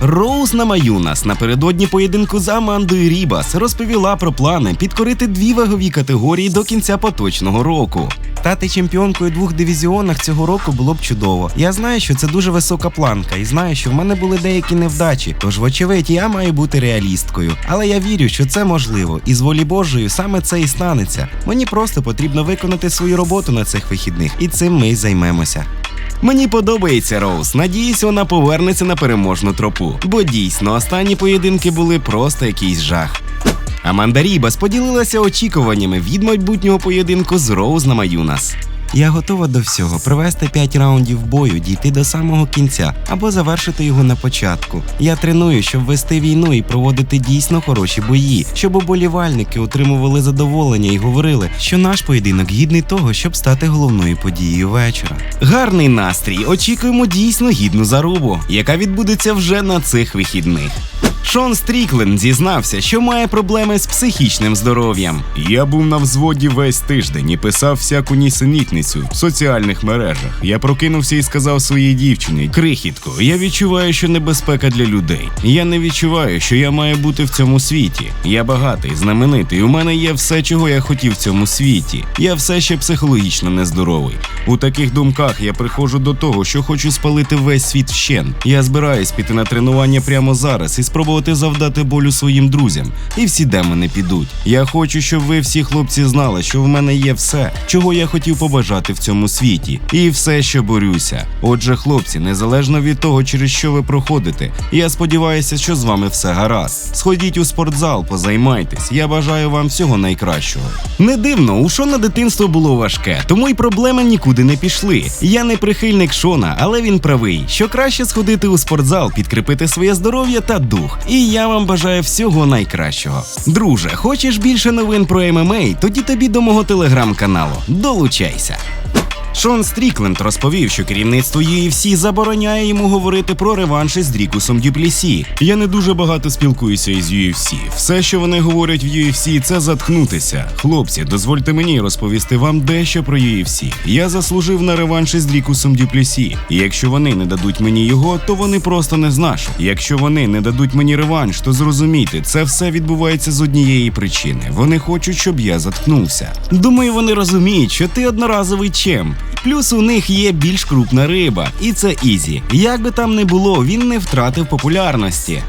Роуз Намаюнас напередодні поєдинку з Амандою Рібас розповіла про плани підкорити дві вагові категорії до кінця поточного року. Стати чемпіонкою двох дивізіонах цього року було б чудово. Я знаю, що це дуже висока планка, і знаю, що в мене були деякі невдачі. Тож, вочевидь, я маю бути реалісткою. Але я вірю, що це можливо, і з волі Божої саме це і станеться. Мені просто потрібно виконати свою роботу на цих вихідних, і цим ми й займемося. Мені подобається Роуз. Надіюсь, вона повернеться на переможну тропу. Бо дійсно останні поєдинки були просто якийсь жах. Аманда Рібас поділилася очікуваннями від майбутнього поєдинку з Роуз на Маюнас. Я готова до всього провести 5 раундів бою, дійти до самого кінця або завершити його на початку. Я треную, щоб вести війну і проводити дійсно хороші бої, щоб уболівальники отримували задоволення і говорили, що наш поєдинок гідний того, щоб стати головною подією вечора. Гарний настрій. Очікуємо дійсно гідну зарубу, яка відбудеться вже на цих вихідних. Шон Стрікленд зізнався, що має проблеми з психічним здоров'ям. Я був на взводі весь тиждень і писав всяку нісенітницю в соціальних мережах. Я прокинувся і сказав своїй дівчині: Крихітко, я відчуваю, що небезпека для людей. Я не відчуваю, що я маю бути в цьому світі. Я багатий, знаменитий. У мене є все, чого я хотів в цьому світі. Я все ще психологічно нездоровий. у таких думках я приходжу до того, що хочу спалити весь світ вщен. Я збираюсь піти на тренування прямо зараз і спробувати завдати болю своїм друзям, і всі демони підуть. Я хочу, щоб ви всі хлопці знали, що в мене є все, чого я хотів побажати в цьому світі, і все, що борюся. Отже, хлопці, незалежно від того, через що ви проходите, я сподіваюся, що з вами все гаразд. Сходіть у спортзал, позаймайтесь. Я бажаю вам всього найкращого. Не дивно, у Шона дитинство було важке, тому й проблеми нікуди не пішли. Я не прихильник Шона, але він правий, що краще сходити у спортзал, підкріпити своє здоров'я та дух. І я вам бажаю всього найкращого. Друже, хочеш більше новин про ММА? Тоді тобі до мого телеграм-каналу. Долучайся. Шон Стрікленд розповів, що керівництво UFC забороняє йому говорити про реванші з Дрікусом Дюплісі. Я не дуже багато спілкуюся із UFC. Все, що вони говорять в UFC, це заткнутися. Хлопці, дозвольте мені розповісти вам дещо про UFC. Я заслужив на реванш із Дрікусом Дюплісі. І якщо вони не дадуть мені його, то вони просто не з. Якщо вони не дадуть мені реванш, то зрозумійте, це все відбувається з однієї причини. Вони хочуть, щоб я заткнувся. Думаю, вони розуміють, що ти одноразовий чемп. Плюс у них є більш крупна риба, і це Ізі. Як би там не було, він не втратив популярності.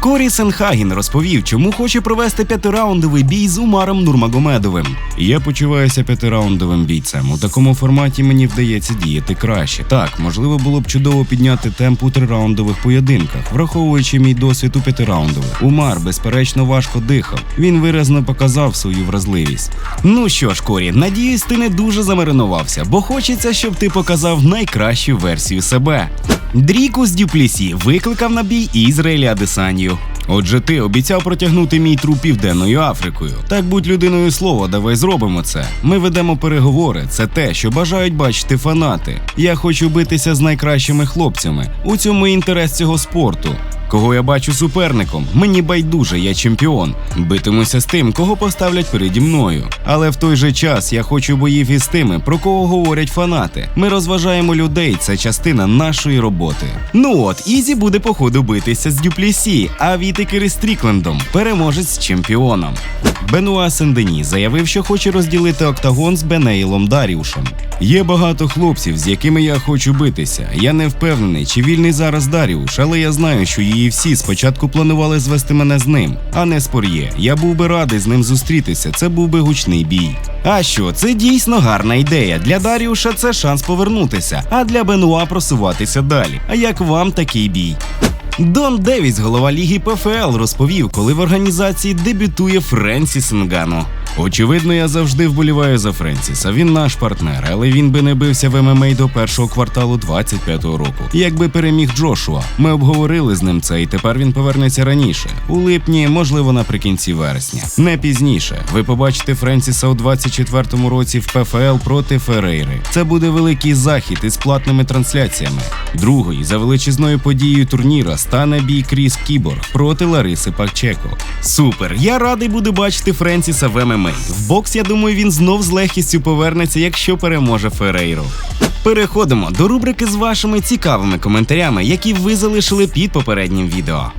Корі Сенхаген розповів, чому хоче провести п'ятираундовий бій з Умаром Нурмагомедовим. Я почуваюся п'ятираундовим бійцем. У такому форматі мені вдається діяти краще. Так, можливо, було б чудово підняти темп у трираундових поєдинках, враховуючи мій досвід у п'ятираундових. Умар, безперечно, важко дихав. Він виразно показав свою вразливість. Ну що ж, Корі, надіюсь, ти не дуже замаринувався, бо хочеться, щоб ти показав найкращу версію себе. Дрікус Дюплісі викликав на бій Ізраїля Адесанію. Отже, ти обіцяв протягнути мій труп південною Африкою. Так будь людиною слова, давай зробимо це. Ми ведемо переговори. Це те, що бажають бачити фанати. Я хочу битися з найкращими хлопцями. У цьому інтерес цього спорту. Кого я бачу суперником? Мені байдуже, я чемпіон. Битимуся з тим, кого поставлять переді мною. Але в той же час я хочу боїв із тими, про кого говорять фанати. Ми розважаємо людей, це частина нашої роботи. Ну от, Ізі буде походу битися з Дюплісі, а Вітикер із Стріклендом переможець з чемпіоном. Бенуа Сендені заявив, що хоче розділити октагон з Бенейлом Даріушем. Є багато хлопців, з якими я хочу битися. Я не впевнений, чи вільний зараз Даріуш, але я знаю, що її всі спочатку планували звести мене з ним, а не з Пор'є. Я був би радий з ним зустрітися. Це був би гучний бій. А що, це дійсно гарна ідея. Для Даріуша це шанс повернутися, а для Бенуа просуватися далі. А як вам такий бій? Дон Девіс, голова ліги ПФЛ, розповів, коли в організації дебютує Френсіс Нгану. Очевидно, я завжди вболіваю за Френсіса. Він наш партнер, але він би не бився в ММА до першого кварталу 25-го року. Якби переміг Джошуа, ми обговорили з ним це, і тепер він повернеться раніше. У липні, можливо, наприкінці вересня. Не пізніше. Ви побачите Френсіса у 24-му році в ПФЛ проти Ферейри. Це буде великий захід із платними трансляціями. Другий за величезною подією турніра стане бій Кріс Кіборг проти Лариси Пакчеко. Супер! Я радий буду бачити Френсіса в ММА. В бокс, я думаю, він знов з легкістю повернеться, якщо переможе Ферейру. Переходимо до рубрики з вашими цікавими коментарями, які ви залишили під попереднім відео.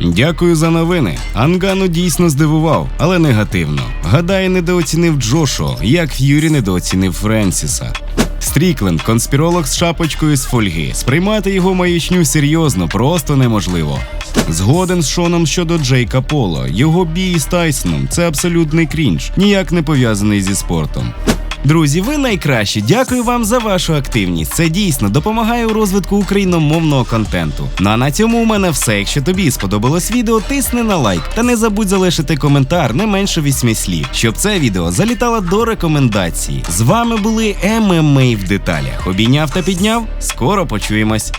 Дякую за новини. Ангану дійсно здивував, але негативно. Гадаю, недооцінив Джошо, як Ф'юрі недооцінив Френсіса. Стрікленд, конспіролог з шапочкою з фольги. Сприймати його маячню серйозно просто неможливо. Згоден з Шоном щодо Джейка Поло. Його бій з Тайсоном це абсолютний крінж, ніяк не пов'язаний зі спортом. Друзі, ви найкращі. Дякую вам за вашу активність. Це дійсно допомагає у розвитку україномовного контенту. Ну а на цьому у мене все. Якщо тобі сподобалось відео, тисни на лайк та не забудь залишити коментар не менше вісьми слів, щоб це відео залітало до рекомендацій. З вами були ММА в деталях. Обійняв та підняв. Скоро почуємось.